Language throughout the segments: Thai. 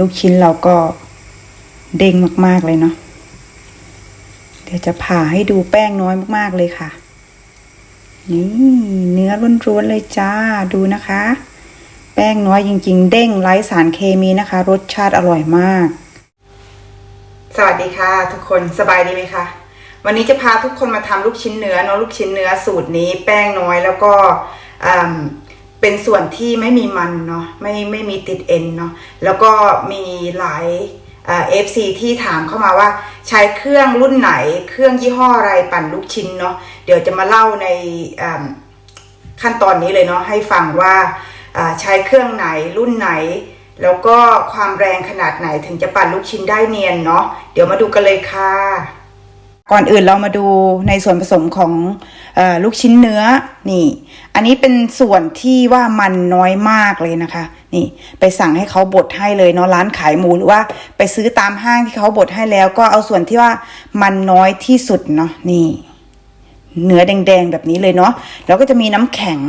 ลูกชิ้นเราก็เด้งมาก ๆ เลยเนาะ เดี๋ยวจะผ่าให้ดูแป้งน้อยมาก ๆ เลยค่ะ นี่เนื้อล้วนๆเลยจ้า ดูนะคะ แป้งน้อยจริง ๆ เด้งไร้สารเคมีนะคะ รสชาติอร่อยมาก สวัสดีค่ะ ทุกคนสบายดีไหมคะ วันนี้จะพาทุกคนมาทำลูกชิ้นเนื้อเนาะลูกชิ้นเนื้อสูตรนี้ แป้งน้อยแล้วก็อ่า เป็นส่วนที่ไม่มีมันเนาะไม่ไม่มีติดเอ็นเนาะแล้วก็มีหลายเอฟซีที่ถามเข้ามาว่าใช้เครื่องรุ่นไหน เครื่องยี่ห้ออะไรปั่นลูกชิ้นเนาะเดี๋ยวจะมาเล่าในขั้นตอนนี้เลยเนาะให้ฟังว่าใช้เครื่องไหนรุ่นไหน แล้วก็ความแรงขนาดไหนถึงจะปั่นลูกชิ้นได้เนียนเนาะเดี๋ยวมาดูกันเลยค่ะ ก่อนอื่นเรามาดูในส่วนผสมของออลูกชิ้นเนื้อนี่ อันนี้เป็นส่วนที่ว่ามันน้อยมากเลยนะคะ นี่ไปสั่งให้เขาบดให้เลยเนาะร้านขายหมูหรือว่าไปซื้อตามห้างที่เขาบดให้แล้ว ก็เอาส่วนที่ว่ามันน้อยที่สุดเนาะนี่ เนื้อแดงๆแบบนี้เลยเนาะแล้วก็จะมีน้ำแข็ง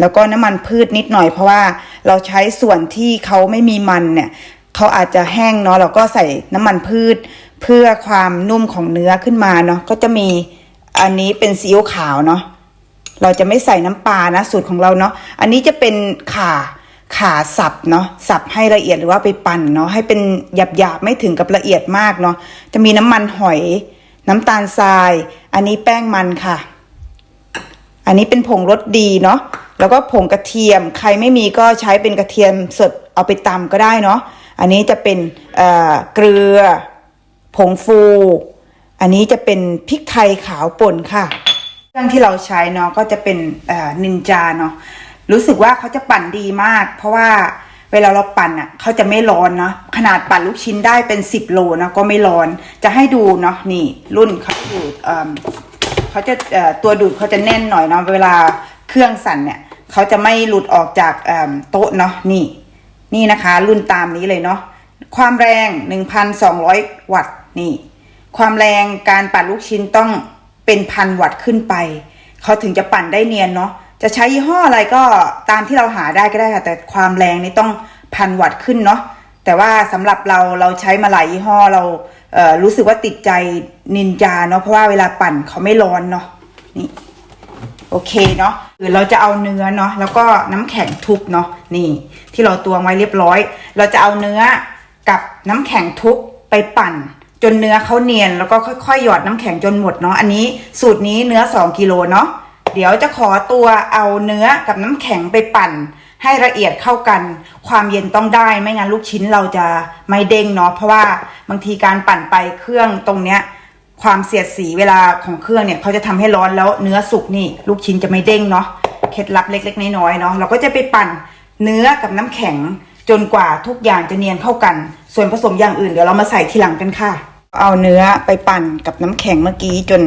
แล้วก็น้ำมันพืชนิดหน่อยเพราะว่าเราใช้ส่วนที่เขาไม่มีมันเนี่ยเขาอาจจะแห้งเนาะเราก็ใส่น้ำมันพืช เพื่อความนุ่มของเนื้อขึ้นมาเนาะก็จะมีอันนี้เป็นซีอิ๊วขาวเนาะเราจะไม่ใส่น้ำปลานะสูตรของเราเนาะอันนี้จะเป็นข่าข่าสับเนาะสับให้ละเอียดหรือว่าไปปั่นเนาะให้เป็นหยาบๆไม่ถึงกับละเอียดมากเนาะจะมีน้ำมันหอย น้ำตาลทราย อันนี้แป้งมันค่ะ อันนี้เป็นผงรสดีเนาะแล้วก็ผงกระเทียมใครไม่มีก็ใช้เป็นกระเทียมสดเอาไปตำก็ได้เนาะอันนี้จะเป็นเกลือ ผงฟู อันนี้จะเป็นพริกไทยขาวป่นค่ะเครื่องที่เราใช้เนาะก็จะเป็นนินจาเนาะรู้สึกว่าเขาจะปั่นดีมาก เพราะว่าเวลาเราปั่นอะเขาจะไม่ร้อนเนาะขนาดปั่นลูกชิ้นได้เป็นสิบโลนะก็ไม่ร้อน จะให้ดูเนาะนี่รุ่นเขาอยู่เเขาจะตัวดูดเขาจะแน่นหน่อยเนาะเวลาเครื่องสั่นเนี่ยเขาจะไม่หลุดออกจากโต๊ะเนาะนี่ นี่นะคะ รุ่นตามนี้เลยเนาะความแรง 1,200 วัตต์ นี่ ความแรงการปั่นลูกชิ้นต้องเป็นพันวัตต์ขึ้นไป เขาถึงจะปั่นได้เนียนเนาะจะใช้ยี่ห้ออะไรก็ตามที่เราหาได้ก็ได้ค่ะ แต่ความแรงนี่ต้องพันวัตต์ขึ้นเนาะแต่ว่าสำหรับเราเราใช้มาหลายยี่ห้อเราเรู้สึกว่าติดใจนินจาเนาะเพราะว่าเวลาปั่นเขาไม่ร้อนเนาะนี่โอเคเนาะหรือเราจะเอาเนื้อเนาะแล้วก็น้ำแข็งทุบเนาะนี่ ที่เราตวงไว้เรียบร้อย เราจะเอาเนื้อกับน้ำแข็งทุบไปปั่น จนเนื้อเขาเนียนแล้วก็ค่อยๆหยอดน้ำแข็งจนหมดเนาะอันนี้สูตรนี้เนื้อ 2กิโลเนาะเดี๋ยวจะขอตัวเอาเนื้อกับน้ำแข็งไปปั่น ให้ละเอียดเข้ากัน ความเย็นต้องได้ไม่งั้นลูกชิ้นเราจะไม่เด้งเนาะเพราะว่าบางทีการปั่นไปเครื่องตรงเนี้ยความเสียดสีเวลาของเครื่องเนี่ยเขาจะทำให้ร้อนแล้วเนื้อสุกนี่ลูกชิ้นจะไม่เด้งเนาะเคล็ดลับเล็ก ๆ น้อยๆเนาะเราก็จะไปปั่นเนื้อกับน้ำแข็ง จนกว่าทุกอย่างจะเนียนเข้ากัน ส่วนผสมอย่างอื่นเดี๋ยวเรามาใส่ทีหลังกันค่ะ เอาเนื้อไปปั่นกับน้ำแข็งเมื่อกี้จน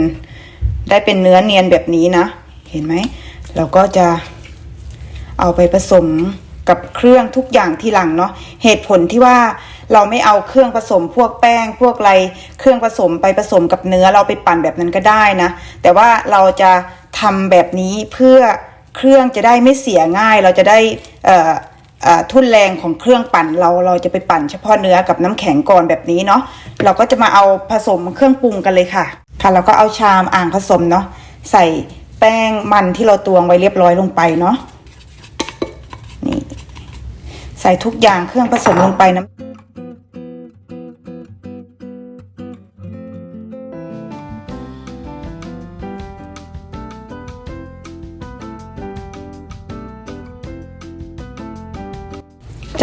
ได้เป็นเนื้อเนียนแบบนี้นะ เห็นไหม เราก็จะเอาไปผสมกับเครื่องทุกอย่างทีหลังเนาะ เหตุผลที่ว่าเราไม่เอาเครื่องผสมพวกแป้งพวกอะไรเครื่องผสมไปผสมกับเนื้อเราไปปั่นแบบนั้นก็ได้นะ แต่ว่าเราจะทำแบบนี้เพื่อเครื่องจะได้ไม่เสียง่าย เราจะได้เอ่อ ทุ่นแรงของเครื่องปั่นเราเราจะไปปั่นเฉพาะเนื้อกับน้ำแข็งก่อนแบบนี้เนาะเราก็จะมาเอาผสมเครื่องปรุงกันเลยค่ะ ค่ะเราก็เอาชามอ่างผสมเนาะใส่แป้งมันที่เราตวงไว้เรียบร้อยลงไปเนาะนี่ใส่ทุกอย่างเครื่องผสมลงไปนะ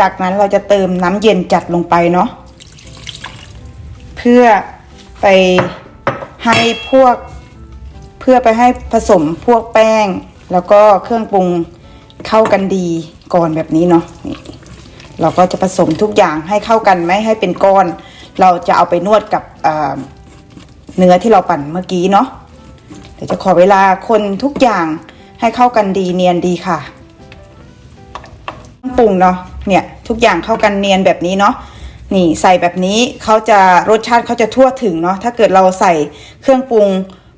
จากนั้นเราจะเติมน้ำเย็นจัดลงไปเนาะเพื่อไปให้พวก เพื่อไปให้ผสมพวกแป้ง แล้วก็เครื่องปรุงเข้ากันดีก่อนแบบนี้เนาะนี่เราก็จะผสมทุกอย่างให้เข้ากันไม่ให้เป็นก้อน เราจะเอาไปนวดกับเอ่อเนื้อที่เราปั่นเมื่อกี้เนาะเดี๋ยวจะขอเวลาคนทุกอย่างให้เข้ากันดีเนียนดีค่ะเครื่องปรุงเนาะ เนี่ยทุกอย่างเข้ากันเนียนแบบนี้เนาะนี่ใส่แบบนี้เขาจะรสชาติเขาจะทั่วถึงเนาะถ้าเกิดเราใส่เครื่องปรุง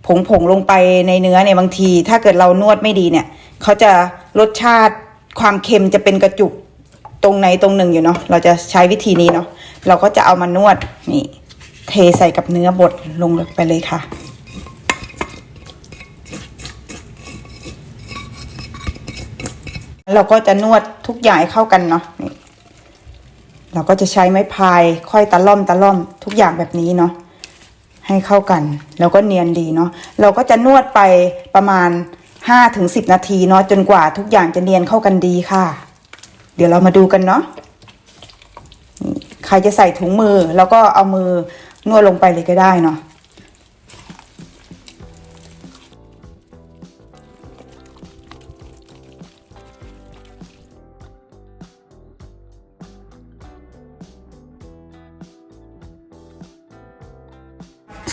ผงผงลงไปในเนื้อเนี่ยบางที ถ้าเกิดเรานวดไม่ดีเนี่ยเขาจะรสชาติความเค็มจะเป็นกระจุกตรงไหนตรงหนึ่งอยู่เนาะเราจะใช้วิธีนี้เนาะเราก็จะเอามานวดนี่เทใส่กับเนื้อบดลงไปเลยค่ะ เราก็จะนวดทุกอย่างให้เข้ากันเนาะนี่เราก็จะใช้ไม้พายค่อยตะล่อมตะล่อมทุกอย่างแบบนี้เนาะให้เข้ากัน แล้วก็เนียนดีเนาะเราก็จะนวดไปประมาณห้าถึงสิบนาทีเนาะจนกว่าทุกอย่างจะเนียนเข้ากันดีค่ะ เดี๋ยวเรามาดูกันเนาะใครจะใส่ถุงมือ แล้วก็เอามือนวดลงไปเลยก็ได้เนาะ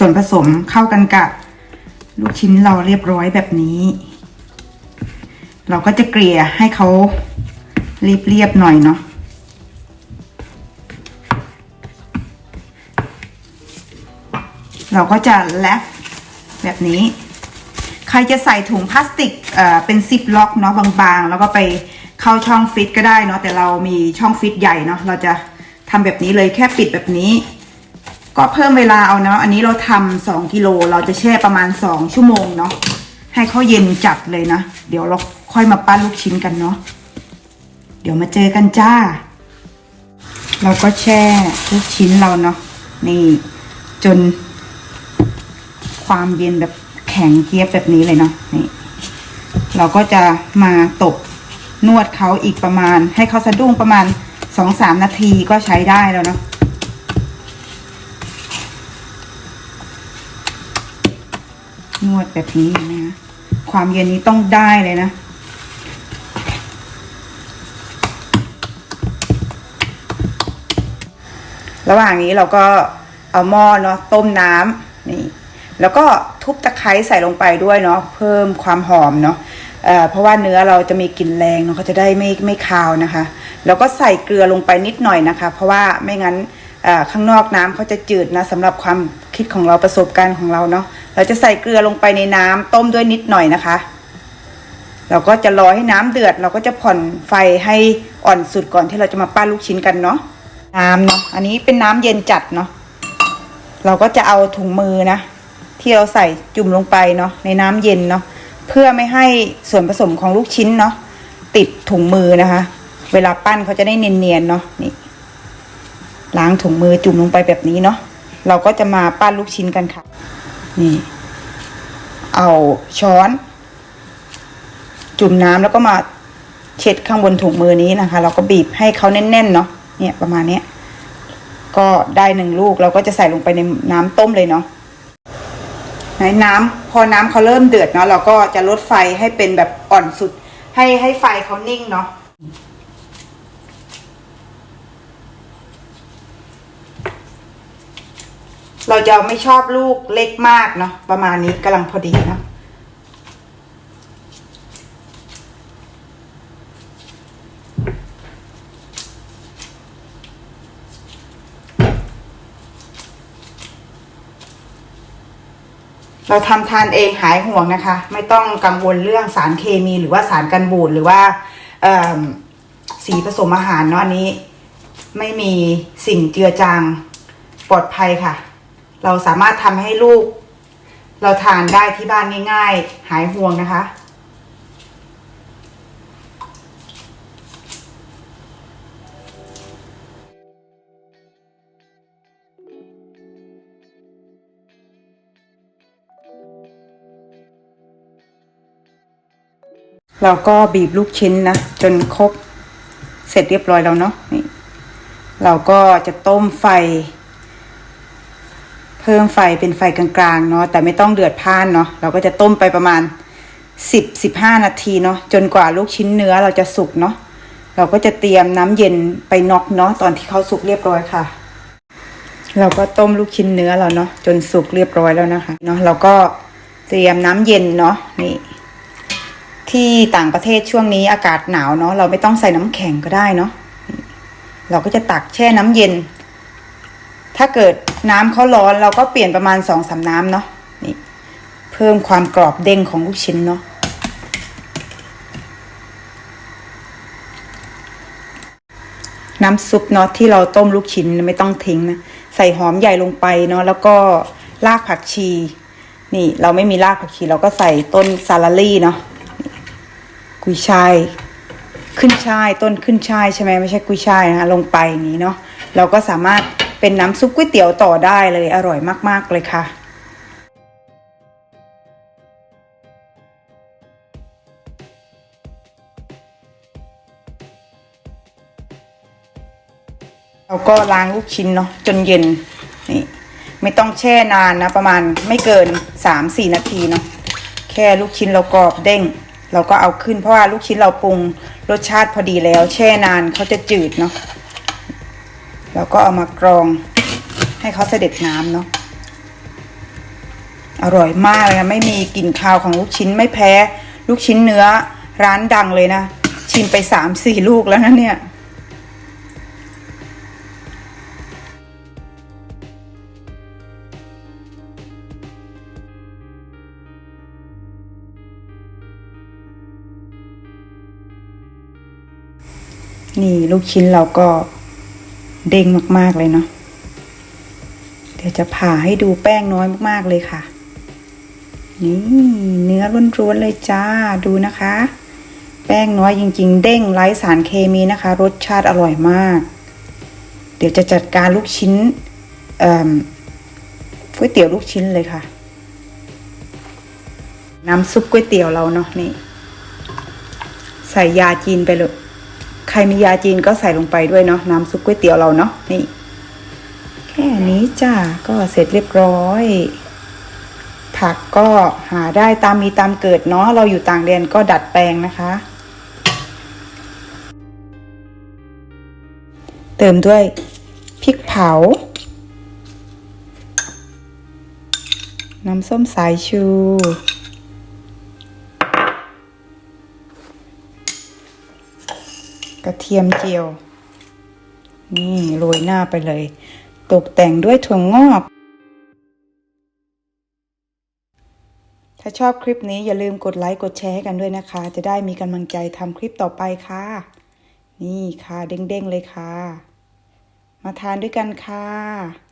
ส่วนผสมเข้ากันกับลูกชิ้นเราเรียบร้อยแบบนี้ เราก็จะเกลี่ยให้เขาเรียบๆหน่อยเนาะเราก็จะแลฟแบบนี้ ใครจะใส่ถุงพลาสติกเอ่อเป็นซิปล็อกเนาะบางๆ แล้วก็ไปเข้าช่องฟิตก็ได้เนาะแต่เรามีช่องฟิตใหญ่เนาะเราจะทำแบบนี้เลยแค่ปิดแบบนี้ ก็เพิ่มเวลาเอาเนาะอันนี้เราทำสองกิโลเราจะแช่ประมาณสองชั่วโมงเนาะให้เขาเย็นจัดเลยนะ เดี๋ยวเราค่อยมาปั้นลูกชิ้นกันเนาะเดี๋ยวมาเจอกันจ้า เราก็แช่ลูกชิ้นเราเนาะนี่จน ความเย็นแบบแข็งเกียบแบบนี้เลยเนาะนี่เราก็จะมาตบนวดเขาอีกประมาณ ให้เขาสะดุ้งประมาณสองสามนาทีก็ใช้ได้แล้วเนาะ นวดแบบนี้นะคะความเย็นนี้ต้องได้เลยนะระหว่างนี้เราก็เอาหม้อเนาะต้มน้ำนี่แล้วก็ทุบตะไคร้ใส่ลงไปด้วยเนาะเพิ่มความหอมเนาะเเพราะว่าเนื้อเราจะมีกลิ่นแรงเนาะเขาจะได้ไม่ไม่คาวนะคะ แล้วก็ใส่เกลือลงไปนิดหน่อยนะคะ เพราะว่าไม่งั้นข้างนอกน้ำเขาจะจืดนะสำหรับความคิดของเราประสบการณ์ของเราเนาะ เราจะใส่เกลือลงไปในน้ำต้มด้วยนิดหน่อยนะคะ เราก็จะรอให้น้ำเดือด เราก็จะผ่อนไฟให้อ่อนสุดก่อนที่เราจะมาปั้นลูกชิ้นกันเนาะน้ำเนาะอันนี้เป็นน้ำเย็นจัดเนาะเราก็จะเอาถุงมือนะที่เราใส่จุ่มลงไปเนาะในน้ำเย็นเนาะเพื่อไม่ให้ส่วนผสมของลูกชิ้นเนาะติดถุงมือนะคะ เวลาปั้นเขาจะได้เนียนๆเนาะนี่ล้างถุงมือจุ่มลงไปแบบนี้เนาะเราก็จะมาปั้นลูกชิ้นกันค่ะ นี่ เอาช้อน จุ่มน้ำแล้วก็มาเช็ดข้างบนถุงมือนี้นะคะ เราก็บีบให้เขาแน่นๆเนาะเนี่ยประมาณนี้ก็ได้หนึ่งลูกเราก็จะใส่ลงไปในน้ำต้มเลยเนาะในน้ำพอน้ำเขาเริ่มเดือดเนาะเราก็จะลดไฟให้เป็นแบบอ่อนสุด ให้ให้ไฟเขานิ่งเนาะ เราจะไม่ชอบลูกเล็กมากเนาะประมาณนี้กำลังพอดีเนาะเราทำทานเองหายห่วงนะคะ ไม่ต้องกังวลเรื่องสารเคมีหรือว่าสารกันบูดหรือว่าสีผสมอาหารเนาะอันนี้ ไม่มีสิ่งเจือจางปลอดภัยค่ะ เราสามารถทำให้ลูก เราทานได้ที่บ้านง่ายๆ หายห่วงนะคะเราก็บีบลูกชิ้นนะ จนครบเสร็จเรียบร้อยแล้วเนาะนี่ เราก็จะต้มไฟ เพิ่มไฟเป็นไฟกลางๆเนาะแต่ไม่ต้องเดือดพ่านเนาะเราก็จะต้มไปประมาณสิบสิบห้านาทีเนาะจนกว่าลูกชิ้นเนื้อเราจะสุกเนาะเราก็จะเตรียมน้ำเย็นไปน็อกเนาะตอนที่เขาสุกเรียบร้อยค่ะ เราก็ต้มลูกชิ้นเนื้อเราเนาะจนสุกเรียบร้อยแล้วนะคะเนาะเราก็เตรียมน้ำเย็นเนาะนี่ที่ต่างประเทศช่วงนี้อากาศหนาวเนาะเราไม่ต้องใส่น้ำแข็งก็ได้เนาะเราก็จะตักแช่น้ำเย็น ถ้าเกิดน้ำเขาร้อนเราก็เปลี่ยนประมาณสองสามน้ำเนาะนี่เพิ่มความกรอบเด้งของลูกชิ้นเนาะน้ำซุปเนาะที่เราต้มลูกชิ้นไม่ต้องทิ้งนะใส่หอมใหญ่ลงไปเนาะแล้วก็รากผักชี นี่เราไม่มีรากผักชีเราก็ใส่ต้นซาลารี่เนาะกุยช่ายขึ้นช่ายต้นขึ้นช่ายใช่ไหมไม่ใช่กุยช่ายนะคะลงไปอย่างนี้เนาะเราก็สามารถ เป็นน้ำซุปก๋วยเตี๋ยวต่อได้เลยอร่อยมาก ๆ เลยค่ะเราก็ล้างลูกชิ้นเนาะจนเย็นนี่ไม่ต้องแช่นานนะ ประมาณไม่เกินสามสี่นาทีเนาะแค่ลูกชิ้นเรากรอบเด้ง เราก็เอาขึ้นเพราะว่าลูกชิ้นเราปรุงรสชาติพอดีแล้ว แช่นานเขาจะจืดเนาะ เราก็เอามากรองให้เขาเสด็จน้ำเนาะอร่อยมากเลยนะไม่มีกลิ่นคาวของลูกชิ้นไม่แพ้ ลูกชิ้นเนื้อร้านดังเลยนะ ชิมไปสามสี่ลูกแล้วนะเนี่ยนี่ลูกชิ้นเราก็ เด้งมากๆเลยเนาะเดี๋ยวจะผ่าให้ดูแป้งน้อยมากๆเลยค่ะ นี่เนื้อล้วนๆเลยจ้าดูนะคะ แป้งน้อยจริง ๆ เด้งไร้สารเคมีนะคะ รสชาติอร่อยมาก เดี๋ยวจะจัดการลูกชิ้นก๋วยเตี๋ยวลูกชิ้นเลยค่ะ น้ำซุปก๋วยเตี๋ยวเราเนาะนี่ ใส่ยาจีนไปเลย ใครมียาจีนก็ใส่ลงไปด้วยเนาะน้ำซุปก๋วยเตี๋ยวเราเนาะนี่ แค่นี้จ้าก็เสร็จเรียบร้อย ผักก็หาได้ตามมีตามเกิดเนาะเราอยู่ต่างแดนก็ดัดแปลงนะคะ เติมด้วยพริกเผา น้ำส้มสายชู กระเทียมเจียว นี่โรยหน้าไปเลย ตกแต่งด้วยถั่วงอก ถ้าชอบคลิปนี้อย่าลืมกดไลค์กดแชร์ให้กันด้วยนะคะ จะได้มีกำลังใจทำคลิปต่อไปค่ะ นี่ค่ะเด้งๆเลยค่ะ มาทานด้วยกันค่ะ